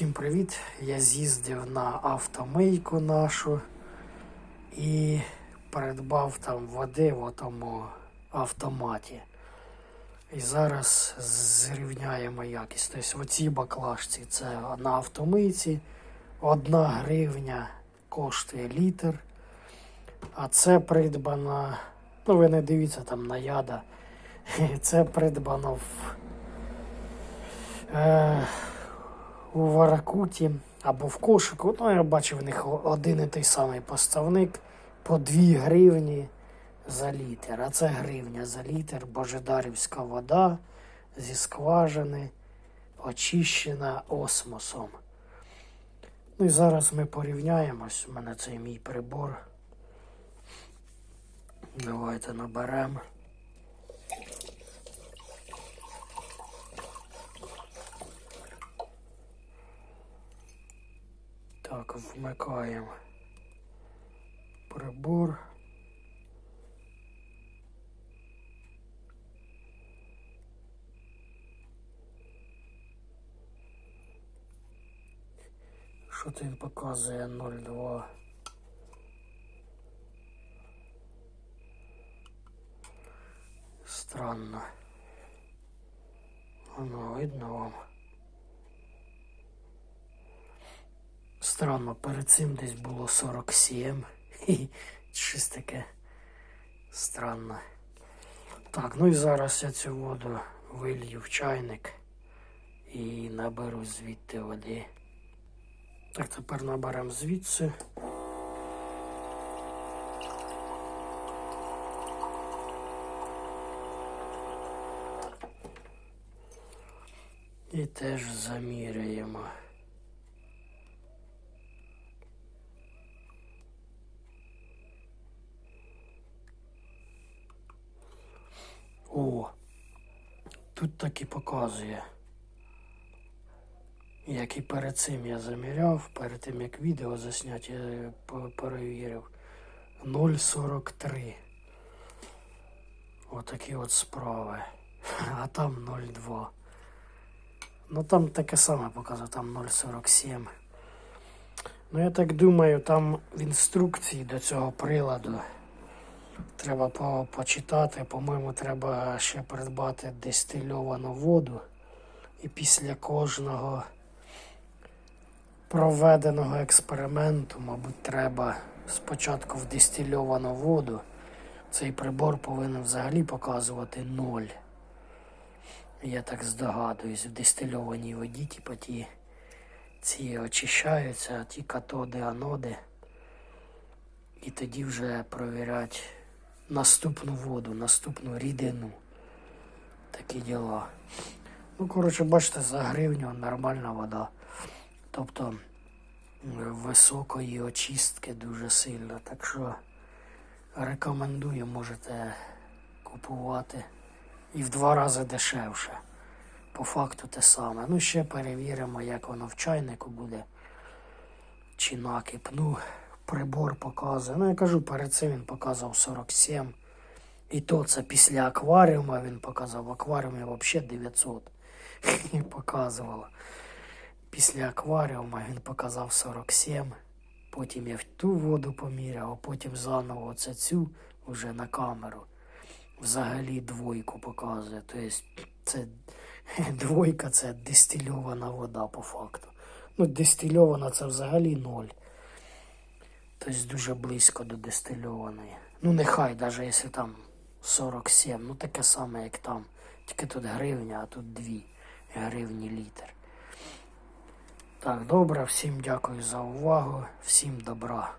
Всім привіт! Я з'їздив на автомийку нашу і придбав там води в тому автоматі. І зараз зрівняємо якість. Тобто в цій баклажці це на автомийці. Одна гривня коштує літр. А це придбано, ну ви не дивіться там на яда. Це придбано в. Е, у Варакуті або в кошику. Ну, я бачив в них один і той самий поставник по 2 гривні за літр. А це гривня за літр, божедарівська вода зі скважини, очищена осмосом. Ну і зараз ми порівняємось. У мене цей мій прибор. Давайте наберемо. Так, вмикаємо прибор. Що тут показує 0,2? Странно. Воно видно вам. Странно, перед цим десь було 47. Хі, Щось таке странно. Так, ну і зараз я цю воду вилью в чайник і наберу звідти води. Так, тепер наберемо звідси. І теж заміряємо. О, тут так і показує. Як і перед цим я заміряв, перед тим як відео засняти, я перевірив 0,43. Отакі от справи. А там 0,2. Ну там таке саме показує, там 0,47. Ну я так думаю, там в інструкції до цього приладу. Треба по почитати. По-моєму, треба ще придбати дистильовану воду. І після кожного проведеного експерименту, мабуть, треба спочатку в дистильовану воду. Цей прибор повинен взагалі показувати ноль. Я так здогадуюсь, в дистильованій воді, типу ті ці очищаються, ті катоди, аноди. І тоді вже провірять наступну воду, наступну рідину. Такі діла. Ну, коротше, бачите, за гривню нормальна вода. Тобто високої очистки дуже сильно. Так що рекомендую, можете купувати і в два рази дешевше. По факту те саме. Ну, ще перевіримо, як воно в чайнику буде. Чи накип. Прибор показує. Ну, я кажу, перед цим він показав 47. І то це після акваріума він показав. В акваріумі взагалі 900 показувало. Після акваріума він показав 47. Потім я в ту воду поміряв, а потім заново оце цю вже на камеру. Взагалі двойку показує. Тобто це двойка це дистильована вода по факту. Ну, дистильована це взагалі ноль. Тобто дуже близько до дистильованої. Ну, нехай, навіть якщо там 47, ну таке саме, як там. Тільки тут гривня, а тут 2 гривні літр. Так, добре, всім дякую за увагу, всім добра.